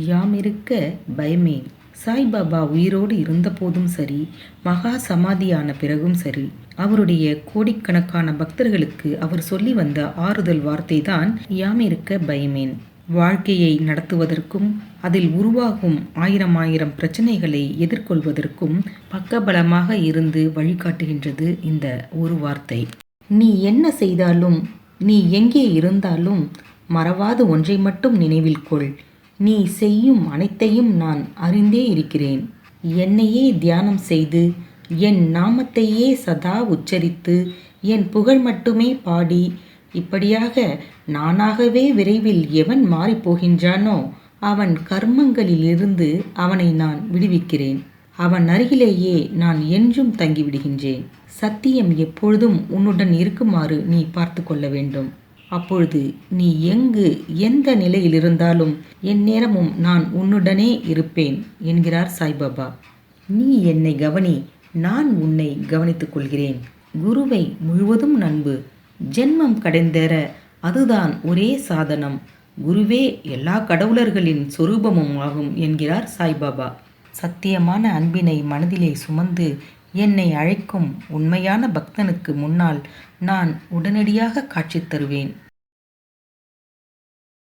யாம் இருக்க பயமே. சாய்பாபா உயிரோடு இருந்தபோதும் சரி மகா சமாதியான பிறகும் சரி. அவருடைய கோடிக்கணக்கான பக்தர்களுக்கு அவர் சொல்லி வந்த ஆறுதல் வார்த்தை தான் யாம் இருக்க பயமேன். வாழ்க்கையை நடத்துவதற்கும் அதில் உருவாகும் ஆயிரம் ஆயிரம் பிரச்சனைகளை எதிர்கொள்வதற்கும் பக்கபலமாக இருந்து வழிகாட்டுகின்றது இந்த ஒரு வார்த்தை. நீ என்ன செய்தாலும் நீ எங்கே இருந்தாலும் மறவாத ஒன்றை மட்டும் நினைவில் கொள். நீ செய்யும் அனைத்தையும் நான் அறிந்தே இருக்கிறேன். என்னையே தியானம் செய்து என் நாமத்தையே சதா உச்சரித்து என் புகழ் மட்டுமே பாடி இப்படியாக நானாகவே விரைவில் எவன் மாறிப்போகின்றானோ அவன் கர்மங்களிலிருந்து அவனை நான் விடுவிக்கிறேன். அவன் அருகிலேயே நான் என்றும் தங்கிவிடுகின்றேன். சத்தியம் எப்பொழுதும் உன்னுடன் இருக்குமாறு நீ பார்த்து கொள்ள வேண்டும். அப்பொழுது நீ எங்கு எந்த நிலையில் இருந்தாலும் என் நேரமும் நான் உன்னுடனே இருப்பேன் என்கிறார் சாய்பாபா. நீ என்னை கவனி நான் உன்னை கவனித்துக் கொள்கிறேன். குருவை முழுவதும் நண்பு. ஜென்மம் கடைந்தேற அதுதான் ஒரே சாதனம். குருவே எல்லா கடவுளர்களின் சொரூபமும் ஆகும் என்கிறார் சாய்பாபா. சத்தியமான அன்பினை மனதிலே சுமந்து என்னை அழைக்கும் உண்மையான பக்தனுக்கு முன்னால் நான் உடனடியாக காட்சி தருவேன்.